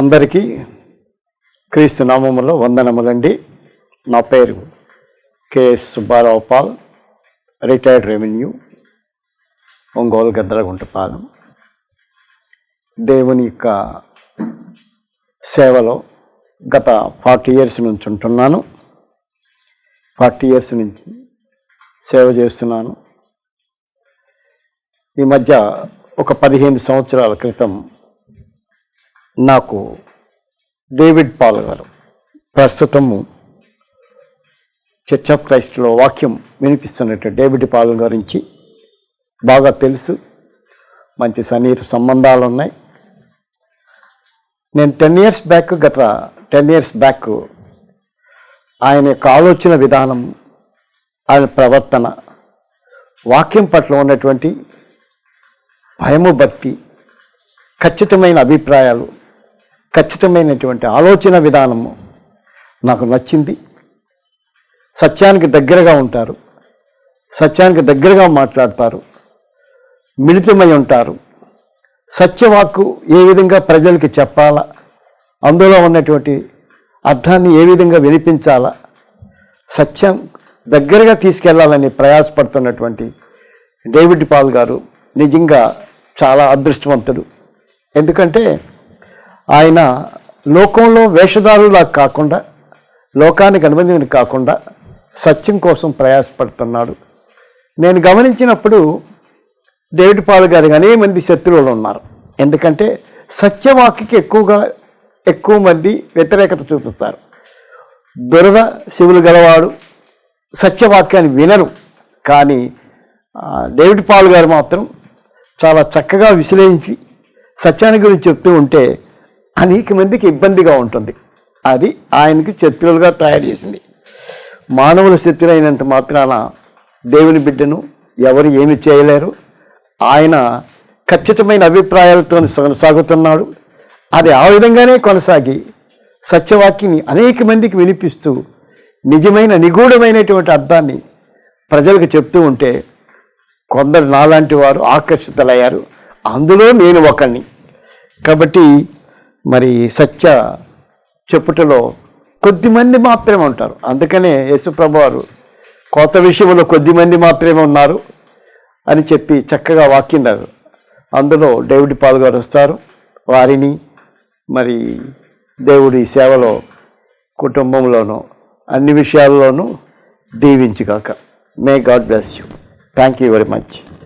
అందరికీ క్రీస్తు నామములో వందనములండి. నా పేరు K S Subbarao Paul retired revenue Ongole Gaddalaguntapalem దేవుని యొక్క సేవలో గత ఫార్టీ ఇయర్స్ నుంచి ఉంటున్నాను. ఫార్టీ ఇయర్స్ నుంచి సేవ చేస్తున్నాను. ఈ మధ్య ఒక పదిహేను సంవత్సరాల క్రితం నాకు డేవిడ్ పాల్ గారు. ప్రస్తుతము చర్చ్ ఆఫ్ క్రైస్ట్లో వాక్యం వినిపిస్తున్నట్టు డేవిడ్ పాల్ గురించి బాగా తెలుసు. మంచి సన్నిహిత సంబంధాలు ఉన్నాయి. నేను టెన్ ఇయర్స్ బ్యాక్ గత టెన్ ఇయర్స్ బ్యాక్ ఆయన యొక్క ఆలోచన విధానం ఆయన ప్రవర్తన వాక్యం పట్ల ఉన్నటువంటి భయము భక్తి ఖచ్చితమైన అభిప్రాయాలు ఖచ్చితమైనటువంటి ఆలోచన విధానము నాకు నచ్చింది. సత్యానికి దగ్గరగా ఉంటారు. సత్యానికి దగ్గరగా మాట్లాడతారు. మిళితమై ఉంటారు. సత్యవాక్కు ఏ విధంగా ప్రజలకి చెప్పాలా? అందులో ఉన్నటువంటి అర్థాన్ని ఏ విధంగా వినిపించాలా? సత్యం దగ్గరగా తీసుకెళ్ళాలని ప్రయాసపడుతున్నటువంటి డేవిడ్ పాల్ గారు నిజంగా చాలా అదృష్టవంతుడు. ఎందుకంటే ఆయన లోకంలో వేషధారులా కాకుండా లోకానికి అనుబంధించిన కాకుండా సత్యం కోసం ప్రయాసపడుతున్నాడు. నేను గమనించినప్పుడు డేవిడ్ పాల్ గారు అనేక మంది శత్రువులు ఉన్నారు. ఎందుకంటే సత్యవాక్యకి ఎక్కువగా ఎక్కువ మంది వ్యతిరేకత చూపిస్తారు. దురద శివులు గలవాడు సత్యవాక్యాన్ని వినరు. కానీ డేవిడ్ పాల్ గారు మాత్రం చాలా చక్కగా విశ్లేషించి సత్యాన్ని గురించి చెప్తూ ఉంటే అనేక మందికి ఇబ్బందిగా ఉంటుంది. అది ఆయనకి శత్రువులుగా తయారు చేసింది. మానవుల శత్రులైనంత మాత్రాన దేవుని బిడ్డను ఎవరు ఏమి చేయలేరు. ఆయన ఖచ్చితమైన అభిప్రాయాలతో కొనసాగుతున్నాడు. అది ఆ విధంగానే కొనసాగి సత్యవాక్యని అనేక మందికి వినిపిస్తూ నిజమైన నిగూఢమైనటువంటి అర్థాన్ని ప్రజలకు చెప్తూ ఉంటే కొందరు నాలాంటి వారు ఆకర్షితులయ్యారు. అందులో నేను ఒకరిని కాబట్టి మరి సత్య చెప్పుటలో కొద్దిమంది మాత్రమే ఉంటారు. అందుకనే యేసుప్రభు వారు కొత్త విషయంలో కొద్దిమంది మాత్రమే ఉన్నారు అని చెప్పి చక్కగా వాకిన్నారు అందులో డేవిడ్ పాల్ గారు వస్తారు. వారిని మరి దేవుడి సేవలో కుటుంబంలోనూ అన్ని విషయాల్లోనూ దీవించుగాక. May God bless you thank you very much